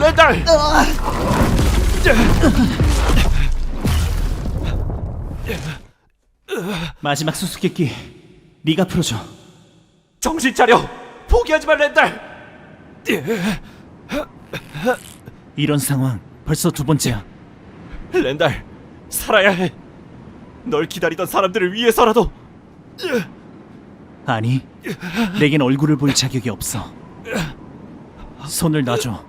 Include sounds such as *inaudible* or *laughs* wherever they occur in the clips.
렌달! 마지막 수수께끼 네가 풀어줘. 정신 차려! 포기하지 마, 렌달! 이런 상황 벌써 두 번째야. 렌달, 살아야 해. 널 기다리던 사람들을 위해서라도. 아니, 내겐 얼굴을 볼 자격이 없어. 손을 놔줘.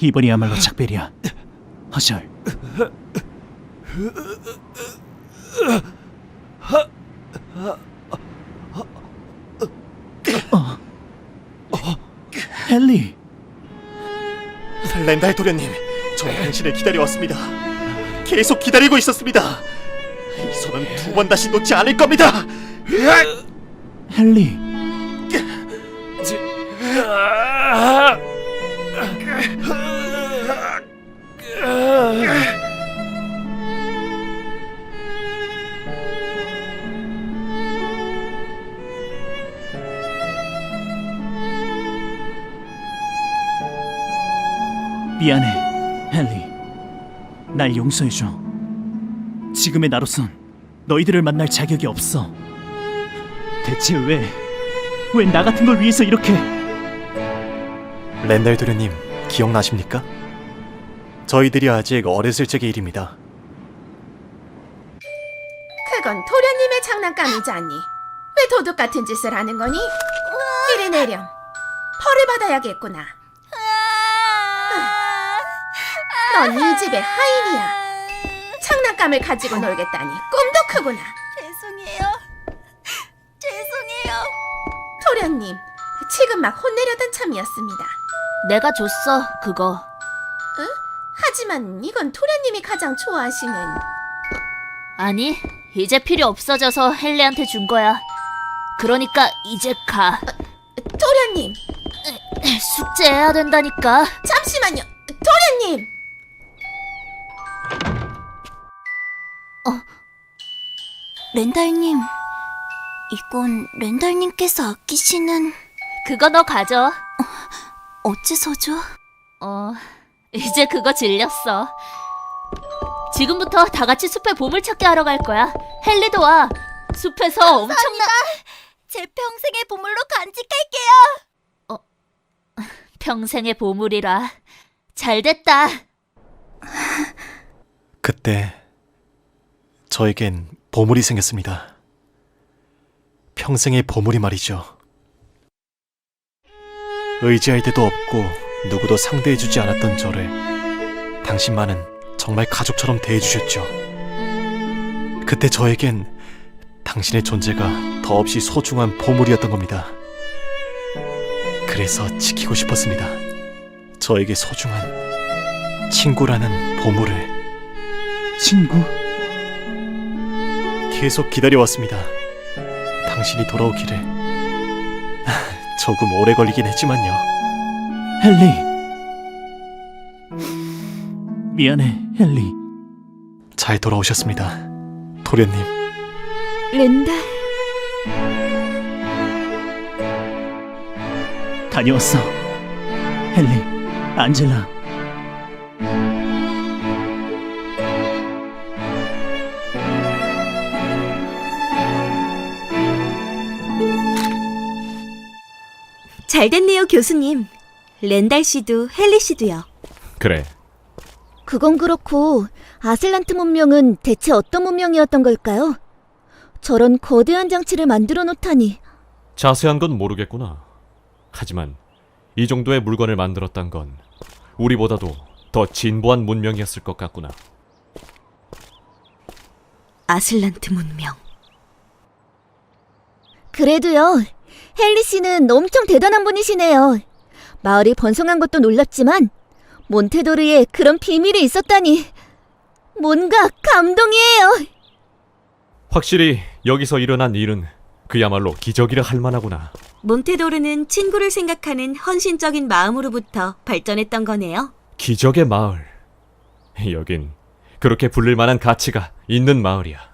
이번이야말로 작별이야. 허셜. 어. 헨리, 렌달 도련님, 저는 당신을 기다려왔습니다. 계속 기다리고 있었습니다. 이 손은 두 번 다시 놓지 않을 겁니다. 헨리. 미안해, 헨리. 날 용서해줘. 지금의 나로선 너희들을 만날 자격이 없어. 대체 왜, 왜 나 같은 걸 위해서 이렇게... 렌달 도련님, 기억나십니까? 저희들이 아직 어렸을 적의 일입니다. 그건 도련님의 장난감이지 않니? 왜 도둑 같은 짓을 하는 거니? 이리 내렴. 벌을 받아야겠구나. 넌 이 집의 하인이야. 장난감을 가지고 놀겠다니 꿈도 크구나. 죄송해요. 죄송해요. 도련님, 지금 막 혼내려던 참이었습니다. 내가 줬어, 그거. 하지만 이건 도련님이 가장 좋아하시는 아니, 이제 필요 없어져서 헨리한테 준 거야. 그러니까 이제 가. 도련님. 숙제해야 된다니까. 잠시만요. 도련님. 렌달님, 이건 렌달님께서 아끼시는 그거 너 가져. 어째서죠? 어, 이제 그거 질렸어. 지금부터 다 같이 숲에 보물 찾기 하러 갈 거야. 헨리도 와. 숲에서 엄청난 제 평생의 보물로 간직할게요. 평생의 보물이라. 잘 됐다. 그때 저에겐 보물이 생겼습니다. 평생의 보물이 말이죠. 의지할 데도 없고 누구도 상대해주지 않았던 저를 당신만은 정말 가족처럼 대해주셨죠. 그때 저에겐 당신의 존재가 더없이 소중한 보물이었던 겁니다. 그래서 지키고 싶었습니다. 저에게 소중한 친구라는 보물을. 친구? 계속 기다려왔습니다. 당신이 돌아오기를. *laughs* 조금 오래 걸리긴 했지만요. 헨리. 미안해, 헨리. 잘 돌아오셨습니다. 도련님, 렌달, 다녀왔어. 헨리, 안젤라. 잘 됐네요, 교수님. 렌달 씨도 헨리 씨도요. 그래, 그건 그렇고 아슬란트 문명은 대체 어떤 문명이었던 걸까요? 저런 거대한 장치를 만들어 놓다니 자세한 건 모르겠구나. 하지만 이 정도의 물건을 만들었단 건 우리보다도 더 진보한 문명이었을 것 같구나. 아슬란트 문명. 그래도요, 헨리 씨는 엄청 대단한 분이시네요. 마을이 번성한 것도 놀랍지만 몬테도르에 그런 비밀이 있었다니 뭔가 감동이에요. 확실히 여기서 일어난 일은 그야말로 기적이라 할 만하구나. 몬테도르는 친구를 생각하는 헌신적인 마음으로부터 발전했던 거네요. 기적의 마을. 여긴 그렇게 불릴 만한 가치가 있는 마을이야.